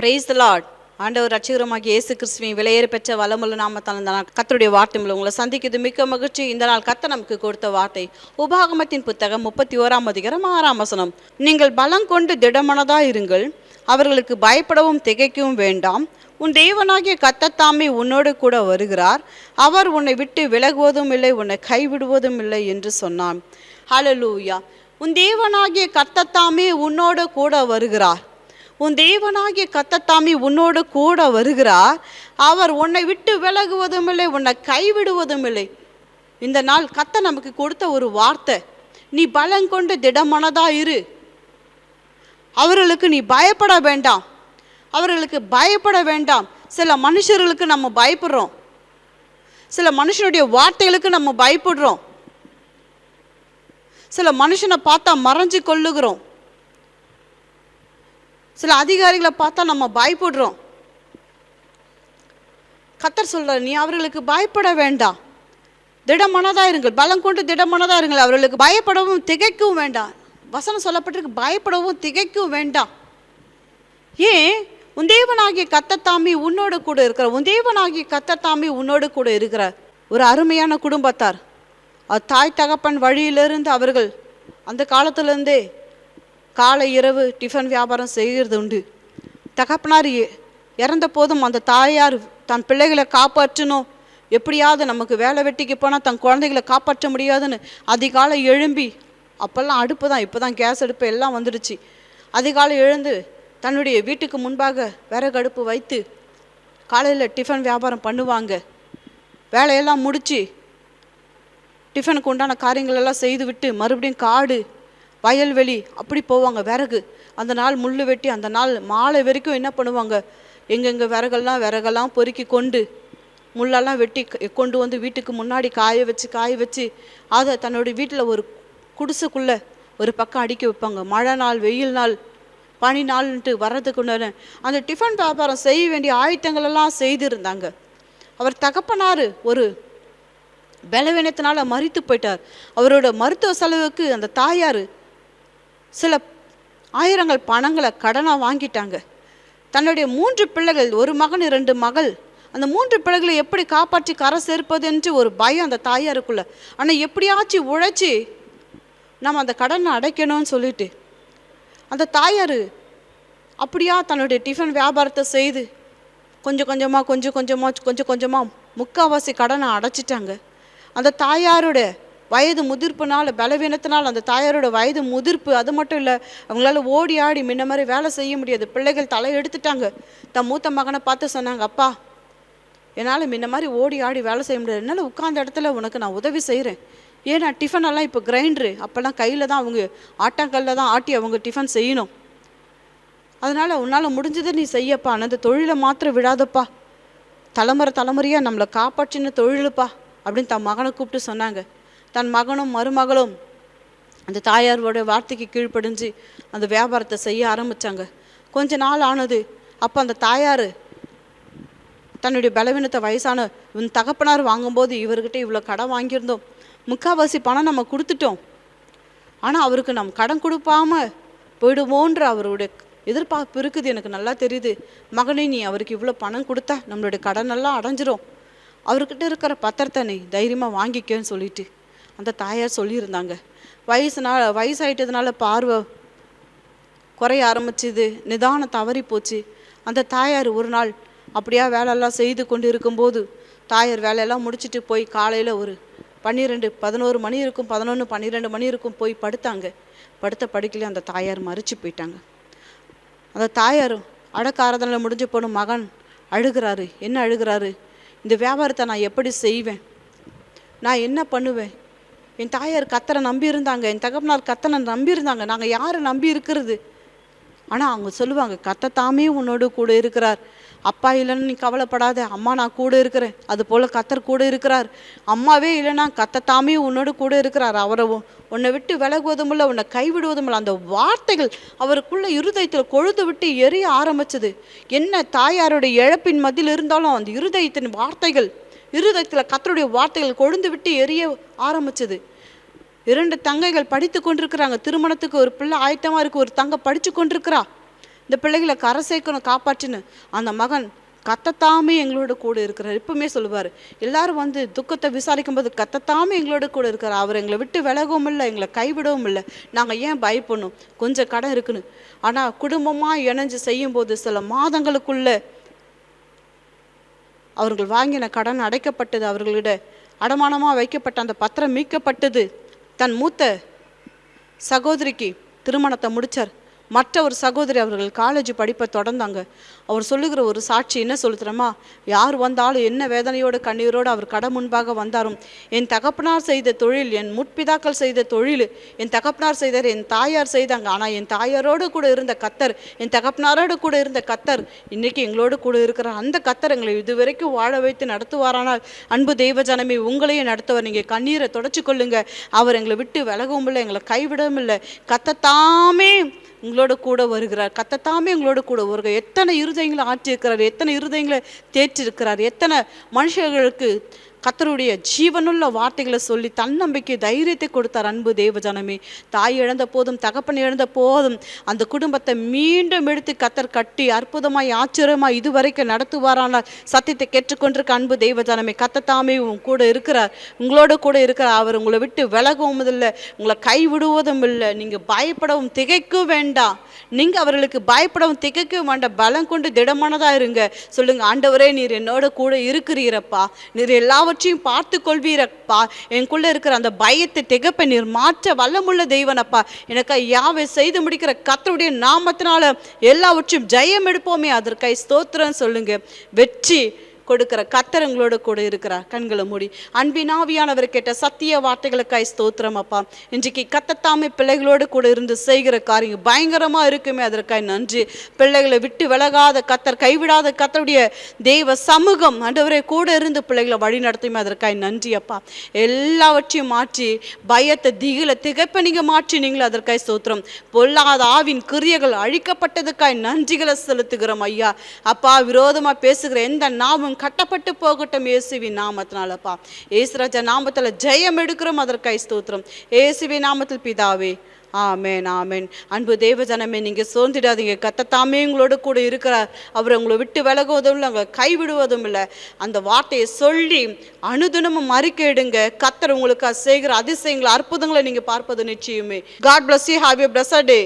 Praise the lot ஆண்டவர் ரட்சகரமாகிய இயேசு கிறிஸ்துவின் விலையேற பெற்ற வளமுள்ள நாமத்தால் இந்த நாள் கத்தருடைய வார்த்தை மூலம் உங்களை சந்திக்கிறது மிக்க மகிழ்ச்சி. இந்த நாள் கத்த நமக்கு கொடுத்த வார்த்தை. உபாகமத்தின் புத்தகம் முப்பத்தி ஓராம் அதிகாரம் ஆறாம் வசனம். நீங்கள் பலம் கொண்டு திடமனதாக இருங்கள். அவர்களுக்கு பயப்படவும் திகைக்கவும் வேண்டாம். உன் தேவனாகிய கத்தத்தாமே உன்னோடு கூட வருகிறார். அவர் உன்னை விட்டு விலகுவதும் இல்லை உன்னை கைவிடுவதும் இல்லை என்று சொன்னான். ஹலலூயா உன் தேவனாகிய கத்தத்தாமே உன்னோடு கூட வருகிறார். உன் தேவனாகிய கத்தத்தாமி உன்னோடு கூட வருகிறார். அவர் உன்னை விட்டு விலகுவதும் இல்லை உன்னை கைவிடுவதும் இல்லை இந்த நாள் கத்த நமக்கு கொடுத்த ஒரு வார்த்தை. நீ பலம் கொண்டு திடமனதா இரு. அவர்களுக்கு நீ பயப்பட வேண்டாம். அவர்களுக்கு பயப்பட வேண்டாம். சில மனுஷர்களுக்கு நம்ம பயப்படுறோம். சில மனுஷனுடைய வார்த்தைகளுக்கு நம்ம பயப்படுறோம். சில மனுஷனை பார்த்தா மறைஞ்சு கொள்ளுகிறோம் சில அதிகாரிகளை பார்த்தா நம்ம பயப்படுறோம். கத்தர் சொல்ற நீ அவர்களுக்கு பயப்பட வேண்டாம். திடமனதாக இருங்கள். பலம் கொண்டு திடமனதாக இருங்கள். அவர்களுக்கு பயப்படவும் திகைக்கவும் வேண்டாம். வசனம் சொல்லப்பட்டிருக்கு பயப்படவும் திகைக்கவும் வேண்டாம். ஏன்? உன் தேவனாகிய கத்தத்தாமி உன்னோடு கூட இருக்கிறார். உன் தேவனாகிய கத்தத்தாமி உன்னோடு கூட இருக்கிறார். ஒரு அருமையான குடும்பத்தார். தாய் தகப்பன் வழியிலிருந்து அவர்கள் அந்த காலத்திலேருந்தே காலை இரவு டிஃபன் வியாபாரம் செய்கிறது உண்டு. தகப்பனார் இறந்த போதும் அந்த தாயார் தன் பிள்ளைகளை காப்பாற்றணும் எப்படியாவது நமக்கு வேலை வெட்டிக்கு போனால் தன் குழந்தைகளை காப்பாற்ற முடியாதுன்னு அதிகாலை எழும்பி அப்போல்லாம் அடுப்பு தான் இப்போ தான் கேஸ் அடுப்பு எல்லாம் வந்துடுச்சு. அதிகாலை எழுந்து தன்னுடைய வீட்டுக்கு முன்பாக விறகு அடுப்பு வைத்து காலையில் டிஃபன் வியாபாரம் பண்ணுவாங்க. வேலையெல்லாம் முடித்து டிஃபனுக்கு உண்டான காரியங்களெல்லாம் செய்து விட்டு மறுபடியும் காடு வயல்வெளி அப்படி போவாங்க. விறகு. அந்த நாள் முள் வெட்டி அந்த நாள் மாலை வரைக்கும் என்ன பண்ணுவாங்க? எங்கெங்கே விறகெல்லாம் விறகெல்லாம் பொறுக்கி கொண்டு முள்ளெல்லாம் வெட்டி கொண்டு வந்து வீட்டுக்கு முன்னாடி காய வச்சு காய வச்சு அதை தன்னுடைய வீட்டில் ஒரு குடிசுக்குள்ளே ஒரு பக்கம் அடுக்கி வைப்பாங்க. மழை நாள் வெயில் நாள் பனி நாள்ன்ட்டு வர்றதுக்கு அந்த டிஃபன் வியாபாரம் செய்ய வேண்டிய ஆயத்தங்கள் எல்லாம் செய்திருந்தாங்க. அவர் தகப்பனார் ஒரு பலவீனத்தினால மறித்து போயிட்டார். அவரோட மருத்துவ செலவுக்கு அந்த தாயார் சில ஆயிரங்கள் பணங்களை கடனாக வாங்கிட்டாங்க. தன்னுடைய மூன்று பிள்ளைகள் ஒரு மகன் இரண்டு மகள். அந்த மூன்று பிள்ளைகளை எப்படி காப்பாற்றி கரை சேர்ப்பது என்று ஒரு பயம் அந்த தாயாருக்குள்ள. ஆனால் எப்படியாச்சும் உழைச்சி நம்ம அந்த கடனை அடைக்கணும்னு சொல்லிட்டு அந்த தாயார் அப்படியா தன்னுடைய டிஃபன் வியாபாரத்தை செய்து கொஞ்சம் கொஞ்சமாக கொஞ்சம் கொஞ்சமாக கொஞ்சம் கொஞ்சமாக முக்கால்வாசி கடனை அடைச்சிட்டாங்க. அந்த தாயாரோட வயது முதிர்ப்புனால் பலவீனத்தினால் அந்த தாயாரோட வயது முதிர்ப்பு அது மட்டும் இல்லை அவங்களால ஓடி ஆடி முன்ன மாதிரி வேலை செய்ய முடியாது. பிள்ளைகள் தலை எடுத்துட்டாங்க. தன் மூத்த மகனை பார்த்து சொன்னாங்க அப்பா என்னால் முன்ன மாதிரி ஓடி ஆடி வேலை செய்ய முடியாது. என்னால் உட்காந்த இடத்துல உனக்கு நான் உதவி செய்கிறேன் ஏன்னா டிஃபன் எல்லாம் இப்போ கிரைண்டரு அப்போல்லாம் கையில் தான் அவங்க ஆட்டாங்கல்ல தான் ஆட்டி அவங்க டிஃபன் செய்யணும். அதனால் உன்னால் முடிஞ்சதை நீ செய்யப்பா. அந்த தொழிலை மாத்திரம் விடாதப்பா. தலைமுறை தலைமுறையாக நம்மளை காப்பாற்றின தொழிலுப்பா. அப்படின்னு தன் மகனை கூப்பிட்டு சொன்னாங்க. தன் மகனும் மருமகளும் அந்த தாயாரோட வார்த்தைக்கு கீழ்ப்படிஞ்சு அந்த வியாபாரத்தை செய்ய ஆரம்பித்தாங்க கொஞ்ச நாள் ஆனது அப்போ அந்த தாயார் தன்னுடைய பலவீனத்தை வயசான உன் தகப்பனார் வாங்கும்போது இவர்கிட்ட இவ்வளோ கடன் வாங்கியிருந்தோம். முக்கால்வாசி பணம் நம்ம கொடுத்துட்டோம். ஆனால் அவருக்கு நம் கடன் கொடுப்பாம போயிடுவோன்ற அவருடைய எதிர்பார்ப்பு இருக்குது. எனக்கு நல்லா தெரியுது. மகனே நீ அவருக்கு இவ்வளோ பணம் கொடுத்தா நம்மளுடைய கடன் எல்லாம் அடைஞ்சிரும். அவர்கிட்ட இருக்கிற பத்திரத்தை நீ தைரியமாக வாங்கிக்கன்னு சொல்லிட்டு அந்த தாயார் சொல்லியிருந்தாங்க. வயசுனால் வயசாயிட்டதுனால பார்வை குறைய ஆரம்பிச்சுது நிதானம் தவறி போச்சு அந்த தாயார் ஒரு நாள் அப்படியா வேலையெல்லாம் செய்து கொண்டு இருக்கும்போது தாயார் வேலையெல்லாம் முடிச்சிட்டு போய் காலையில் ஒரு பன்னிரெண்டு பதினோரு மணி இருக்கும் பதினொன்று பன்னிரெண்டு மணி இருக்கும் போய் படுத்தாங்க. படுத்த படுக்கையில் அந்த தாயார் மறிச்சு போயிட்டாங்க. அந்த தாயார் அடக்காரதனை முடிஞ்சு போன மகன் அழுகிறாரு. என்ன அழுகிறாரு? இந்த வியாபாரத்தை நான் எப்படி செய்வேன்? நான் என்ன பண்ணுவேன்? என் தாயார் கத்தரை நம்பி இருந்தாங்க என் தகப்பனார் கத்தனை நம்பி இருந்தாங்க. நாங்கள் யாரை நம்பி இருக்கிறது? ஆனால் அவங்க சொல்லுவாங்க கத்த தாமே உன்னோடு கூட இருக்கிறார். அப்பா இல்லைன்னு நீ கவலைப்படாத. அம்மா நான் கூட இருக்கிறேன். அது போல் கத்தர் கூட இருக்கிறார். அம்மாவே இல்லைன்னா கத்த தாமே உன்னோடு கூட இருக்கிறார். அவரை உன்னை விட்டு விலகுவதும் இல்லை உன்னை கைவிடுவதும் இல்லை. அந்த வார்த்தைகள் அவருக்குள்ள இருதயத்தில் கொழுந்து விட்டு எரிய ஆரம்பிச்சது. என்ன தாயாருடைய இழப்பின் மத்தியில் இருந்தாலும் அந்த இருதயத்தின் வார்த்தைகள் இருதயத்தில் கத்தருடைய வார்த்தைகள் கொழுந்து விட்டு எரிய ஆரம்பிச்சது. இரண்டு தங்கைகள் படித்து கொண்டிருக்கிறாங்க. திருமணத்துக்கு ஒரு பிள்ளை ஆயத்தமாக இருக்குது ஒரு தங்கை படித்து கொண்டிருக்கிறா. இந்த பிள்ளைகளை கரை சேர்க்கணும் காப்பாற்றுன்னு. அந்த மகன் கத்தத்தாமே எங்களோட கூட இருக்கிறார். இப்பவுமே சொல்லுவார் எல்லாரும் வந்து துக்கத்தை விசாரிக்கும் போது கத்தத்தாமே எங்களோட கூட இருக்கிறார். அவர் எங்களை விட்டு விலகவும் இல்லை எங்களை கைவிடவும் இல்லை. நாங்கள் ஏன் பயப்படணும்? கொஞ்சம் கடன் இருக்குன்னு. ஆனால் குடும்பமாக இணைஞ்சு செய்யும்போது சில மாதங்களுக்குள்ள அவர்கள் வாங்கின கடன் அடைக்கப்பட்டது. அவர்களிட அடமானமாக வைக்கப்பட்ட அந்த பத்திரம் மீட்கப்பட்டது. தன் மூத்த சகோதரிக்கு திருமணத்தை முடித்தார் மற்ற ஒரு சகோதரி அவர்கள் காலேஜ் படிப்பை தொடர்ந்தாங்க. அவர் சொல்லுகிற ஒரு சாட்சி என்ன சொல்லுத்துறமா யார் வந்தாலும் என்ன வேதனையோடு கண்ணீரோடு அவர் கடை முன்பாக வந்தாரும். என் தகப்பனார் செய்த தொழில் என் முற்பிதாக்கள் செய்த தொழில் என் தகப்பனார் செய்தார் என் தாயார் செய்தாங்க. ஆனால் என் தாயாரோடு கூட இருந்த கத்தர் என் தகப்பனாரோடு கூட இருந்த கத்தர் இன்றைக்கி எங்களோடு கூட இருக்கிற அந்த கத்தர் எங்களை இதுவரைக்கும் வாழ வைத்து நடத்துவாரானால் அன்பு தெய்வ ஜனமே உங்களையும் நடத்துவார். நீங்கள் கண்ணீரை தொடச்சி கொள்ளுங்க அவர் எங்களை விட்டு விலகவும் இல்லை எங்களை கைவிடவும் இல்லை. கத்தத்தாமே உங்களோட கூட வருகிறார். கத்தத்தாமே உங்களோட கூட வருகிறார். எத்தனை இருதயங்களை ஆற்றியிருக்கிறார். எத்தனை இருதயங்களை தேற்றிருக்கிறார். எத்தனை மனுஷர்களுக்கு கத்தருடைய ஜீவனுள்ள வார்த்தைகளை சொல்லி தன்னம்பிக்கை தைரியத்தை கொடுத்தார் அன்பு தேவஜனமே. தாய் இழந்த போதும் தகப்பன் இழந்த போதும் அந்த குடும்பத்தை மீண்டும் எடுத்து கத்தர் கட்டி அற்புதமாய் ஆச்சரியமாய் இதுவரைக்கும் நடத்துவாரான சத்தியத்தை கேட்டுக்கொண்டிருக்க அன்பு தெய்வஜனமே கத்தத்தாமே உன் கூட இருக்கிறார். உங்களோட கூட இருக்கிறார். அவர் உங்களை விட்டு விலகவும் இல்லை உங்களை கைவிடுவதும் இல்லை. நீங்கள் பயப்படவும் திகைக்கவும் வேண்டாம். நீங்கள் அவர்களுக்கு பயப்படவும் திகைக்கவும் வேண்டாம். பலம் கொண்டு திடமானதாக இருங்க. சொல்லுங்க ஆண்டவரே நீர் என்னோட கூட இருக்கிறீரப்பா. நீர் எல்லாவற்றையும் பார்த்து கொள்வீரப்பா எனக்குள்ளே இருக்கிற அந்த பயத்தை திகப்பை நீர் மாற்ற வல்லமுள்ள தெய்வனப்பா. எனக்கு யாவை செய்து முடிக்கிற கத்தருடைய நாமத்தினால எல்லாவற்றையும் ஜெயம் எடுப்போமே அதற்கை ஸ்தோத்திரம் சொல்லுங்க. வெற்றி கொடுக்கிற கத்தரங்களோட கூட இருக்கிறார் கண்களை மூடி. அன்பினாவியானவர் கேட்ட சத்திய வார்த்தைகளுக்காய் ஸ்தோத்திரம் அப்பா. இன்றைக்கு கத்தத்தாமே பிள்ளைகளோடு கூட இருந்து செய்கிற காரியம் பயங்கரமாக இருக்குமே அதற்காய் நன்றி. பிள்ளைகளை விட்டு விலகாத கத்தர் கைவிடாத கத்தருடைய தெய்வ சமூகம் ஆண்டவரே கூட இருந்து பிள்ளைகளை வழி நடத்துமே அதற்காய் நன்றி அப்பா. எல்லாவற்றையும் மாற்றி பயத்தை திகில திகைப்ப நீங்க மாற்றினீங்களே அதற்காய் ஸ்தோத்திரம். பொல்லாத ஆவின் கிரியைகள் அழிக்கப்பட்டதுக்காய் நன்றிகளை செலுத்துகிறோம் ஐயா. அப்பா விரோதமாக பேசுகிற எந்த நாமும் கட்டப்பட்டு போகட்டும் இயேசுவின் நாமத்தினாலப்பா. ஏசுராஜா நாமத்தில் ஜெயம் எடுக்கிறோம் அதற்காய் ஸ்தோத்திரம். ஏசுவி நாமத்தில் பிதாவே ஆமேன் ஆமேன். அன்பு தேவஜனமே நீங்கள் சோர்ந்திடாதீங்க. கத்தத்தாமே உங்களோட கூட இருக்கிறார். அவர் உங்களை விட்டு விலகுவதும் இல்லை அவங்க கைவிடுவதும் இல்லை. அந்த வார்த்தையை சொல்லி அனுதினமும் அறிக்கையிடுங்க கத்தர் உங்களுக்கு செய்கிற அதிசயங்களை அற்புதங்களை நீங்கள் பார்ப்பது நிச்சயமே. God bless you have a blessed day